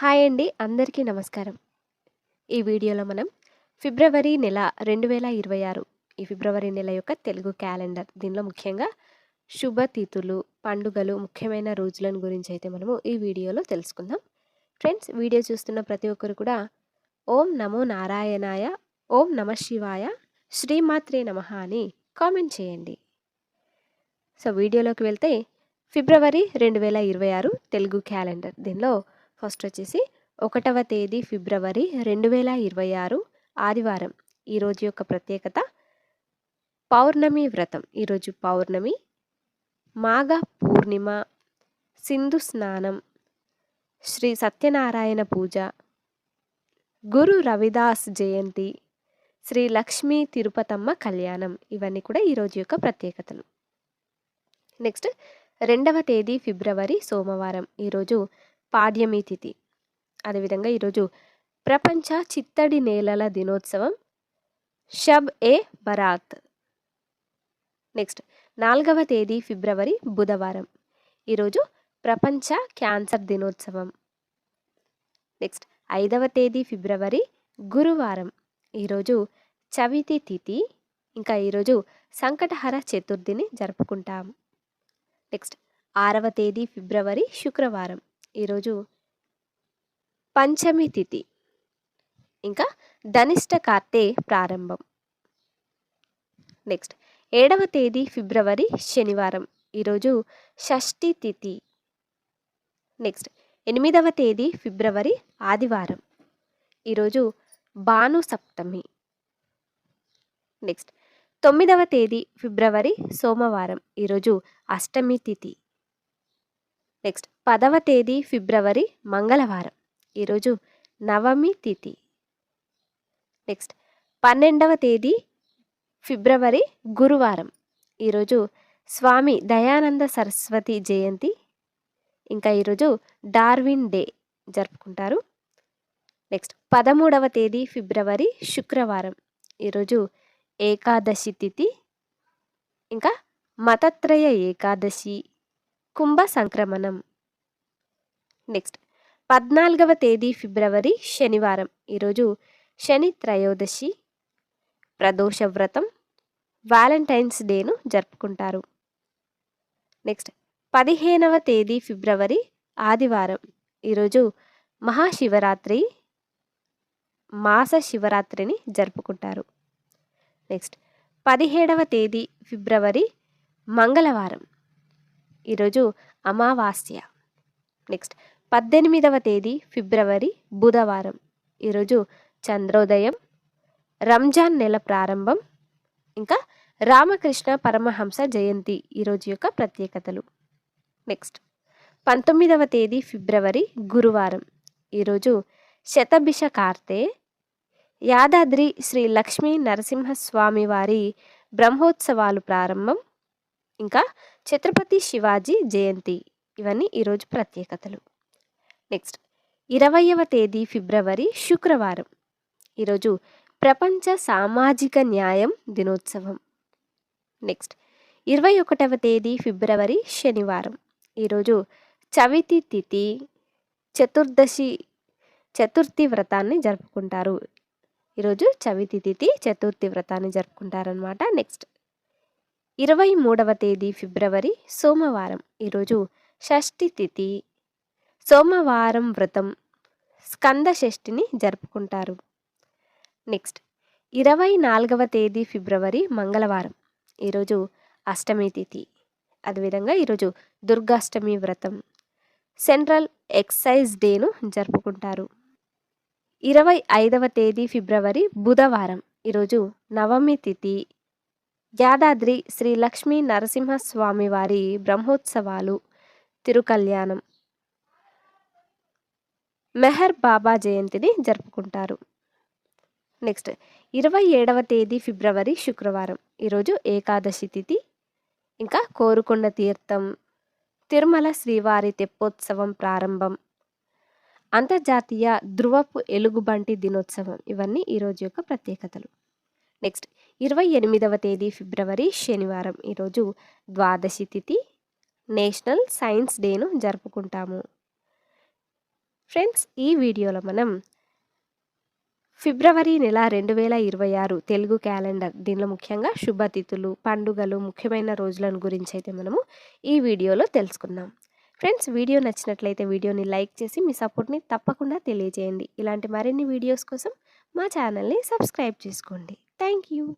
Hi అండి అందరికీ నమస్కారం. ఈ వీడియోలో మనం ఫిబ్రవరి నెల రెండు వేల ఇరవై ఆరు ఈ ఫిబ్రవరి నెల యొక్క తెలుగు క్యాలెండర్. దీనిలో ముఖ్యంగా శుభతిథులు పండుగలు ముఖ్యమైన రోజులను గురించి అయితే మనము ఈ వీడియోలో తెలుసుకుందాం. ఫ్రెండ్స్ వీడియో చూస్తున్న ప్రతి ఒక్కరు కూడా ఓం నమో నారాయణాయ ఓం నమ శివాయ శ్రీమాత్రే నమ అని కామెంట్ చేయండి. సో వీడియోలోకి వెళ్తే ఫిబ్రవరి రెండు వేల ఇరవై ఆరు తెలుగు క్యాలెండర్. దీనిలో ఫస్ట్ వచ్చేసి ఒకటవ తేదీ ఫిబ్రవరి రెండు వేల ఇరవై ఆరు ఆదివారం. ఈరోజు యొక్క ప్రత్యేకత పౌర్ణమి వ్రతం. ఈరోజు పౌర్ణమి మాఘ పూర్ణిమ సింధు స్నానం శ్రీ సత్యనారాయణ పూజ గురు రవిదాస్ జయంతి శ్రీ లక్ష్మీ తిరుపతమ్మ కళ్యాణం. ఇవన్నీ కూడా ఈరోజు యొక్క ప్రత్యేకతలు. నెక్స్ట్ రెండవ తేదీ ఫిబ్రవరి సోమవారం. ఈరోజు పాడ్యమి తిథి అదేవిధంగా ఈరోజు ప్రపంచ చిత్తడి నేలల దినోత్సవం షబ్ ఏ బరాత్. నెక్స్ట్ నాలుగవ తేదీ ఫిబ్రవరి బుధవారం. ఈరోజు ప్రపంచ క్యాన్సర్ దినోత్సవం. నెక్స్ట్ ఐదవ తేదీ ఫిబ్రవరి గురువారం. ఈరోజు చవితి తిథి ఇంకా ఈరోజు సంకటహర చతుర్థిని జరుపుకుంటాం. నెక్స్ట్ ఆరవ తేదీ ఫిబ్రవరి శుక్రవారం. ఈరోజు పంచమి తిథి. ఇంకా ధనిష్ట కార్తె ప్రారంభం. నెక్స్ట్ ఏడవ తేదీ ఫిబ్రవరి శనివారం. ఈరోజు షష్ఠి తిథి. నెక్స్ట్ ఎనిమిదవ తేదీ ఫిబ్రవరి ఆదివారం. ఈరోజు భాను సప్తమి. నెక్స్ట్ తొమ్మిదవ తేదీ ఫిబ్రవరి సోమవారం. ఈరోజు అష్టమి తిథి. నెక్స్ట్ పదవ తేదీ ఫిబ్రవరి మంగళవారం. ఈరోజు నవమి తిథి. నెక్స్ట్ పన్నెండవ తేదీ ఫిబ్రవరి గురువారం. ఈరోజు స్వామి దయానంద సరస్వతి జయంతి. ఇంకా ఈరోజు డార్విన్ డే జరుపుకుంటారు. నెక్స్ట్ పదమూడవ తేదీ ఫిబ్రవరి శుక్రవారం. ఈరోజు ఏకాదశి తిథి. ఇంకా మతత్రయ ఏకాదశి కుంభ సంక్రమణం. నెక్స్ట్. పద్నాలుగవ తేదీ ఫిబ్రవరి శనివారం. ఈరోజు శని త్రయోదశి ప్రదోష వ్రతం వ్యాలంటైన్స్ డేను జరుపుకుంటారు. నెక్స్ట్. పదిహేనవ తేదీ ఫిబ్రవరి ఆదివారం. ఈరోజు మహాశివరాత్రి మాస శివరాత్రిని జరుపుకుంటారు. నెక్స్ట్. పదిహేడవ తేదీ ఫిబ్రవరి మంగళవారం. ఈరోజు అమావాస్య. నెక్స్ట్ పద్దెనిమిదవ తేదీ ఫిబ్రవరి బుధవారం. ఈరోజు చంద్రోదయం రంజాన్ నెల ప్రారంభం ఇంకా రామకృష్ణ పరమహంస జయంతి ఈరోజు యొక్క ప్రత్యేకతలు. నెక్స్ట్ పంతొమ్మిదవ తేదీ ఫిబ్రవరి గురువారం. ఈరోజు శతభిష కార్తె యాదాద్రి శ్రీ లక్ష్మీ నరసింహస్వామి వారి బ్రహ్మోత్సవాలు ప్రారంభం ఇంకా ఛత్రపతి శివాజీ జయంతి ఇవన్నీ ఈరోజు ప్రత్యేకతలు. నెక్స్ట్ ఇరవయవ తేదీ ఫిబ్రవరి శుక్రవారం. ఈరోజు ప్రపంచ సామాజిక న్యాయం దినోత్సవం. నెక్స్ట్ ఇరవై ఒకటవ తేదీ ఫిబ్రవరి శనివారం. ఈరోజు చవితి తిథి చతుర్దశి చతుర్థి వ్రతాన్ని జరుపుకుంటారు. ఈరోజు చవితి తిథి చతుర్థి వ్రతాన్ని జరుపుకుంటారనమాట నెక్స్ట్ ఇరవై మూడవ తేదీ ఫిబ్రవరి సోమవారం. ఈరోజు షష్ఠి తిథి. సోమవారం వ్రతం. స్కంద షష్ఠిని జరుపుకుంటారు. నెక్స్ట్ ఇరవై నాలుగవ తేదీ ఫిబ్రవరి మంగళవారం. ఈరోజు అష్టమి తిథి. అదేవిధంగా ఈరోజు దుర్గాష్టమి వ్రతం. సెంట్రల్ ఎక్సైజ్ డేను జరుపుకుంటారు. ఇరవై ఐదవ తేదీ ఫిబ్రవరి బుధవారం. ఈరోజు నవమి తిథి. యాదాద్రి శ్రీ లక్ష్మీ నరసింహస్వామి వారి బ్రహ్మోత్సవాలు తిరుకల్యాణం మెహర్ బాబా జయంతిని జరుపుకుంటారు. నెక్స్ట్ ఇరవై ఏడవ తేదీ ఫిబ్రవరి శుక్రవారం. ఈరోజు ఏకాదశి తిథి. ఇంకా కోరుకొండ తీర్థం తిరుమల శ్రీవారి తెప్పోత్సవం ప్రారంభం అంతర్జాతీయ ధృవపు ఎలుగుబంటి దినోత్సవం. ఇవన్నీ ఈరోజు యొక్క ప్రత్యేకతలు. నెక్స్ట్ ఇరవై ఎనిమిదవ తేదీ ఫిబ్రవరి శనివారం. ఈరోజు ద్వాదశి తిథి నేషనల్ సైన్స్ డేను జరుపుకుంటాము. ఫ్రెండ్స్ ఈ వీడియోలో మనం ఫిబ్రవరి నెల రెండు వేల ఇరవై ఆరు తెలుగు క్యాలెండర్ దీనిలో ముఖ్యంగా శుభతిథులు పండుగలు ముఖ్యమైన రోజులను గురించి అయితే మనము ఈ వీడియోలో తెలుసుకున్నాం ఫ్రెండ్స్ వీడియో నచ్చినట్లయితే వీడియోని లైక్ చేసి మీ సపోర్ట్ని తప్పకుండా తెలియజేయండి. ఇలాంటి మరిన్ని వీడియోస్ కోసం మా ఛానల్ని సబ్స్క్రైబ్ చేసుకోండి. Thank you.